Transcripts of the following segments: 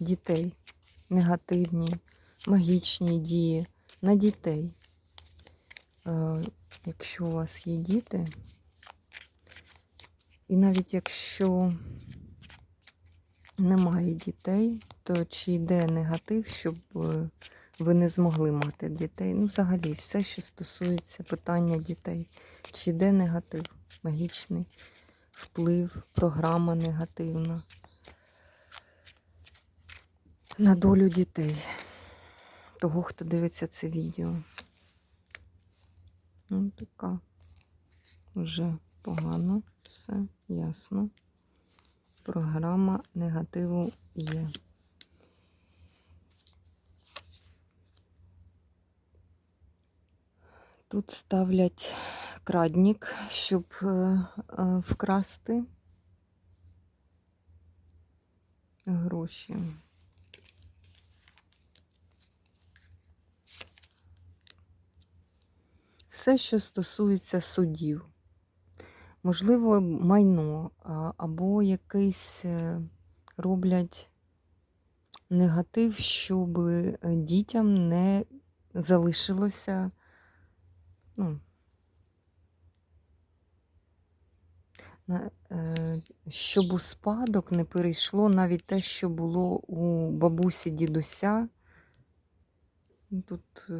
дітей, негативні, магічні дії на дітей. Е, Якщо у вас є діти, і навіть якщо немає дітей, то чи йде негатив, щоб е, ви не змогли мати дітей? Ну, взагалі, все, що стосується питання дітей, чи йде негатив, магічний вплив, програма негативна на долю дітей, того, хто дивиться це відео. Ну, така вже погано, все ясно. Програма негативу є. Тут ставлять крадник, щоб е, е, вкрасти гроші. Все, що стосується судів, можливо, майно або якийсь е, роблять негатив, щоб е, дітям не залишилося, ну, е, щоб у спадок не перейшло навіть те, що було у бабусі дідуся. Тут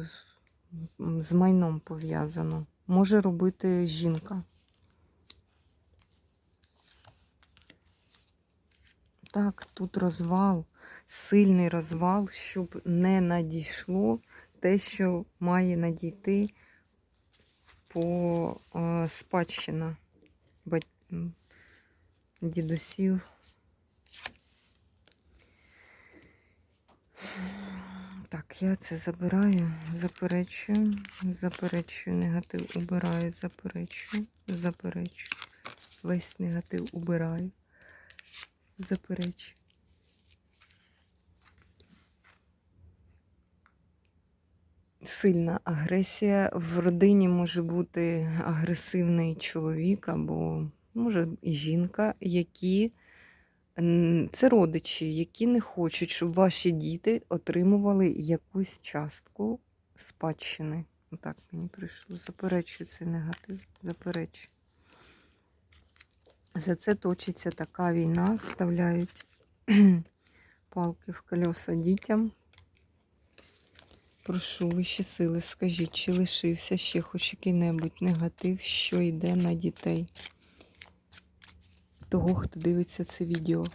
з майном пов'язано. Може робити жінка. Так, тут розвал, сильний розвал, щоб не надійшло те, що має надійти по е, спадщина дідусів. Так, я це забираю, заперечую, заперечую, негатив убираю, заперечую, заперечую. Весь негатив убираю, заперечую. Сильна агресія. В родині може бути агресивний чоловік або може і жінка, які Це родичі, які не хочуть, щоб ваші діти отримували якусь частку спадщини. Отак мені прийшло. Заперечую цей негатив. Заперечую. За це точиться така війна, вставляють палки в колеса дітям. Прошу вищі сили, скажіть, чи лишився ще хоч який-небудь негатив, що йде на дітей? Того, хто дивиться це відео.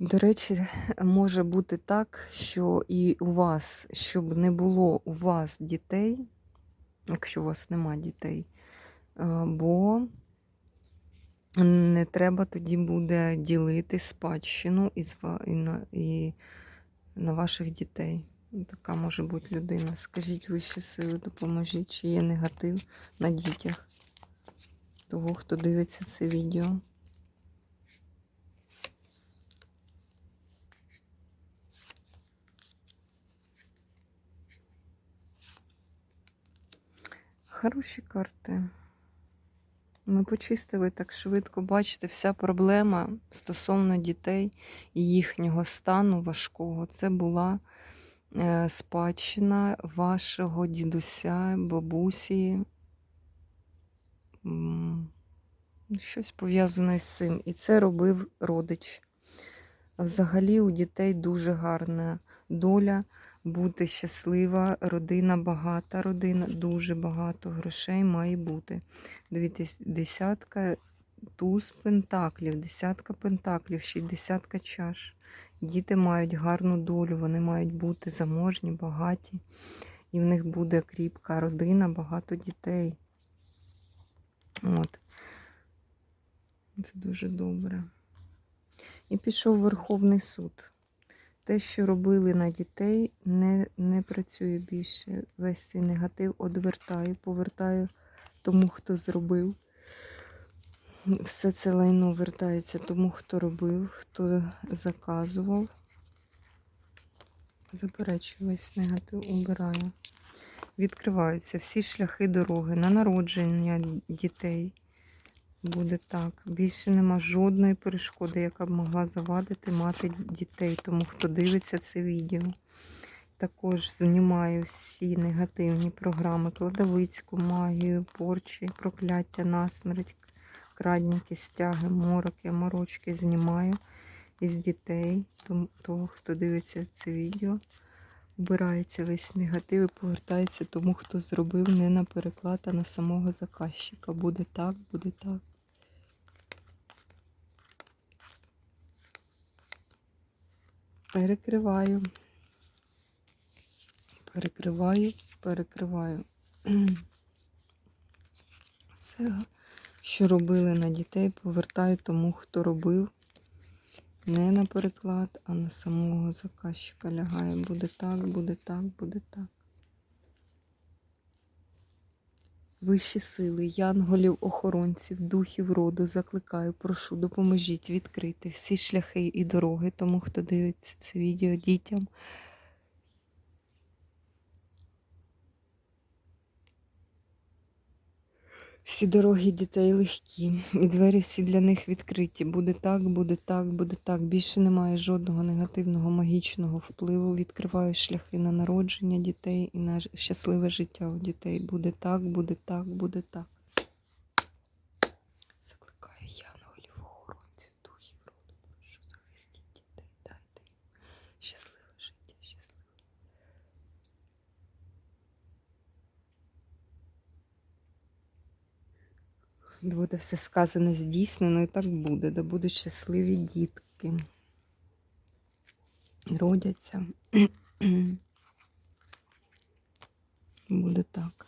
До речі, може бути так, що і у вас, щоб не було у вас дітей, якщо у вас нема дітей, е, бо не треба тоді буде ділити спадщину і, на ваших дітей. Така може бути людина. Скажіть вищі сили, допоможіть, чи є негатив на дітях того, хто дивиться це відео. Хороші карти. Ми почистили так швидко. Бачите, вся проблема стосовно дітей і їхнього стану важкого. Це була е, спадщина вашого дідуся, бабусі. Щось пов'язане з цим. І це робив родич. Взагалі у дітей дуже гарна доля бути щаслива, родина багата, родина, дуже багато грошей має бути. Дивіться, десятка туз пентаклів, десятка пентаклів, ще й десятка чаш. Діти мають гарну долю, вони мають бути заможні, багаті, і в них буде кріпка родина, багато дітей. От. Це дуже добре. І пішов Верховний суд. Те, що робили на дітей, не, не працює більше. Весь цей негатив одвертаю, повертаю тому, хто зробив. Все це лайно вертається тому, хто робив, хто заказував. Заперечую весь негатив, убираю. Відкриваються всі шляхи дороги на народження дітей. Буде так. Більше нема жодної перешкоди, яка б могла завадити мати дітей, тому хто дивиться це відео. Також знімаю всі негативні програми, кладовицьку, магію, порчі, прокляття, насмерть, крадніки, стяги, мороки, морочки знімаю із дітей, тому хто дивиться це відео. Убирається весь негатив і повертається тому, хто зробив не на переклад, а на самого заказчика. Буде так, буде так. Перекриваю. Перекриваю, перекриваю. Все, що робили на дітей, повертаю тому, хто робив. Не на переклад, а на самого заказчика лягає. Буде так, буде так, буде так. Вищі сили, янголів, охоронців, духів роду закликаю, прошу, допоможіть відкрити всі шляхи і дороги тому, хто дивиться це відео дітям. Всі дороги дітей легкі, і двері всі для них відкриті. Буде так, буде так, буде так. Більше немає жодного негативного магічного впливу. Відкриваю шляхи на народження дітей і на щасливе життя у дітей. Буде так, буде так, буде так. Закликаю янголів, охоронців, духів роду, прошу захистіть дітей, дайте їм щасливе життя, щасливе. Буде все сказане здійснено, і так буде, да будуть щасливі дітки. І родяться. Буде так.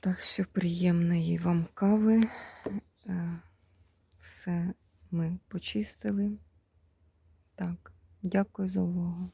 Так що приємної вам кави. Е, Все ми почистили. Так, дякую за увагу.